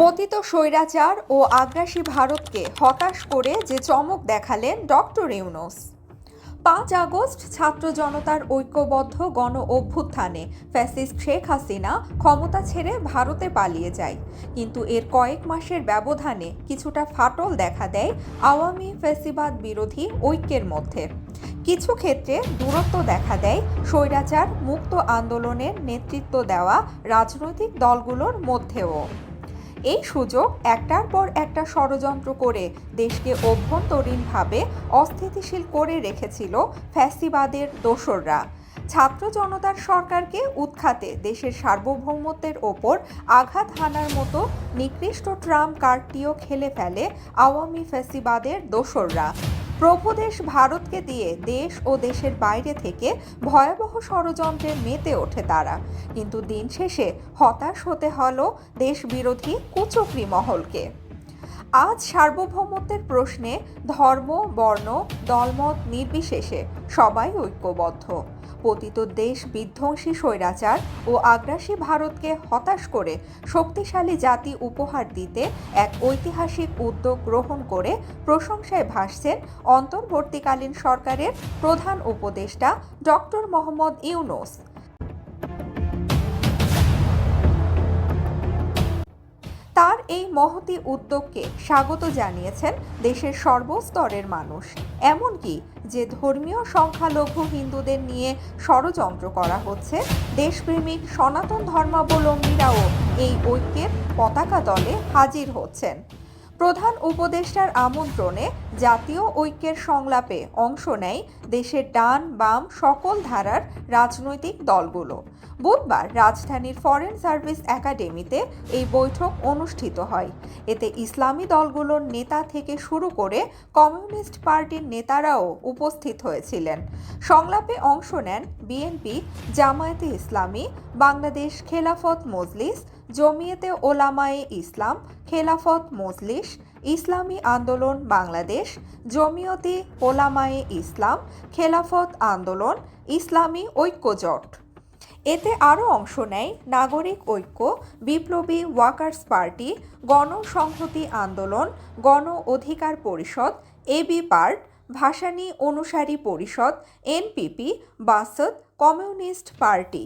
পতিত স্বৈরাচার ও আগ্রাসী ভারতকে হতাশ করে যে চমক দেখালেন ডক্টর ইউনুস। পাঁচ আগস্ট ছাত্র জনতার ঐক্যবদ্ধ গণ অভ্যুত্থানে ফ্যাসিস্ট শেখ হাসিনা ক্ষমতা ছেড়ে ভারতে পালিয়ে যায়। কিন্তু এর কয়েক মাসের ব্যবধানে কিছুটা ফাটল দেখা দেয় আওয়ামী ফ্যাসিবাদ বিরোধী ঐক্যের মধ্যে। কিছু ক্ষেত্রে দূরত্ব দেখা দেয় স্বৈরাচার মুক্ত আন্দোলনের নেতৃত্ব দেওয়া রাজনৈতিক দলগুলোর মধ্যেও। এই সুযোগ একটার পর একটা ষড়যন্ত্র করে দেশকে অভ্যন্তরীণভাবে অস্থিতিশীল করে রেখেছিল ফ্যাসিবাদের দোসররা। ছাত্র জনতার সরকারকে উৎখাতে দেশের সার্বভৌমত্বের ওপর আঘাত হানার মতো নিকৃষ্ট ট্রাম্প কার্ডটিও খেলে ফেলে আওয়ামী ফ্যাসিবাদের দোসররা। প্রভুদেশ ভারতকে দিয়ে দেশ ও দেশের বাইরে থেকে ভয়াবহ ষড়যন্ত্রে মেতে ওঠে তারা। কিন্তু দিন শেষে হতাশ হতে হলো দেশ বিরোধী কুচক্রি মহলকে। আজ সার্বভৌমত্বের প্রশ্নে ধর্ম, বর্ণ, দলমত নির্বিশেষে সবাই ঐক্যবদ্ধ। পতিত দেশ বিধ্বংসী স্বৈরাচার ও আগ্রাসী ভারতকে হতাশ করে শক্তিশালী জাতি উপহার দিতে এক ঐতিহাসিক উদ্যোগ গ্রহণ করে প্রশংসায় ভাসছেন অন্তর্বর্তীকালীন সরকারের প্রধান উপদেষ্টা ডক্টর মোহাম্মদ ইউনুস। এই মহতি উদ্যোগকে স্বাগত জানিয়েছেন দেশের সর্বস্তরের মানুষ। এমনকি যে ধর্মীয় সংখ্যালঘু হিন্দুদের নিয়ে ষড়যন্ত্র করা হচ্ছে, দেশপ্রেমিক সনাতন ধর্মাবলম্বীরাও এই ঐক্যের পতাকা দলে হাজির হচ্ছেন। প্রধান উপদেষ্টার আমন্ত্রণে জাতীয় ঐক্যের সংলাপে অংশ নেয় দেশের ডান বাম সকল ধারার রাজনৈতিক দলগুলো। বুধবার রাজধানীর ফরেন সার্ভিস একাডেমিতে এই বৈঠক অনুষ্ঠিত হয়। এতে ইসলামী দলগুলোর নেতা থেকে শুরু করে কমিউনিস্ট পার্টির নেতারাও উপস্থিত হয়েছিলেন। সংলাপে অংশ নেন বিএনপি, জামায়াতে ইসলামী, বাংলাদেশ খেলাফত মজলিস জমিয়েতে ওলামায়ে ইসলাম, খেলাফত মজলিস, ইসলামী আন্দোলন বাংলাদেশ, জমিয়তে ওলামায়ে ইসলাম, খেলাফত আন্দোলন, ইসলামী ঐক্যজোট। এতে আরও অংশ নেয় নাগরিক ঐক্য, বিপ্লবী ওয়াকার্স পার্টি, গণসংহতি আন্দোলন, গণ অধিকার পরিষদ এবি পার্ট, ভাসানী অনুসারী পরিষদ এনপিপি বাসদ, কমিউনিস্ট পার্টি।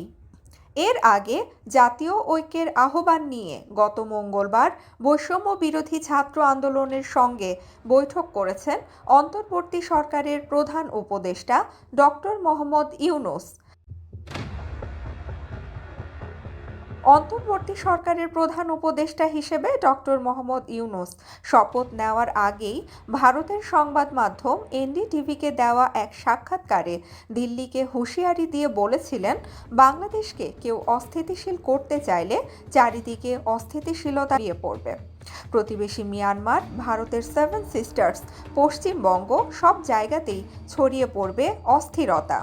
এর আগে জাতীয় ঐক্যের আহ্বান নিয়ে গত মঙ্গলবার বৈষম্য বিরোধী ছাত্র আন্দোলনের সঙ্গে বৈঠক করেছেন অন্তর্বর্তী সরকারের প্রধান উপদেষ্টা ডক্টর মোহাম্মদ ইউনুস। অন্তর্বর্তী সরকারের প্রধান উপদেষ্টা হিসেবে ডক্টর মোহাম্মদ ইউনুস। শপথ নেওয়ার আগেই ভারতের সংবাদ মাধ্যম এনডিটিভিকে দেওয়া এক সাক্ষাৎকারে দিল্লিকে হুঁশিয়ারি দিয়ে বলেছিলেন, বাংলাদেশকে কেউ অস্থিতিশীল করতে চাইলে চারিদিকে অস্থিতিশীলতা দিয়ে পড়বে। প্রতিবেশী মিয়ানমার, ভারতের সেভেন সিস্টার্স, পশ্চিমবঙ্গ সব জায়গাতেই ছড়িয়ে পড়বে অস্থিরতা।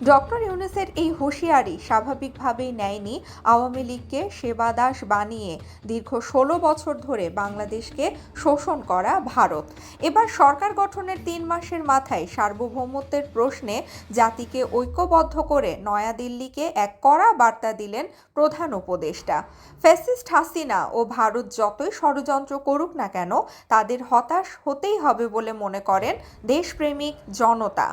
ডক্টর ইউনুসের এই হুঁশিয়ারি স্বাভাবিকভাবেই নেয়নি আওয়ামী লীগকে সেবাদাস বানিয়ে দীর্ঘ ষোলো বছর ধরে বাংলাদেশকে শোষণ করা ভারত। এবার সরকার গঠনের তিন মাসের মাথায় সার্বভৌমত্বের প্রশ্নে জাতিকে ঐক্যবদ্ধ করে নয়াদিল্লিকে এক কড়া বার্তা দিলেন প্রধান উপদেষ্টা। ফ্যাসিস্ট হাসিনা ও ভারত যতই ষড়যন্ত্র করুক না কেন, তাদের হতাশ হতেই হবে বলে মনে করেন দেশপ্রেমিক জনতা।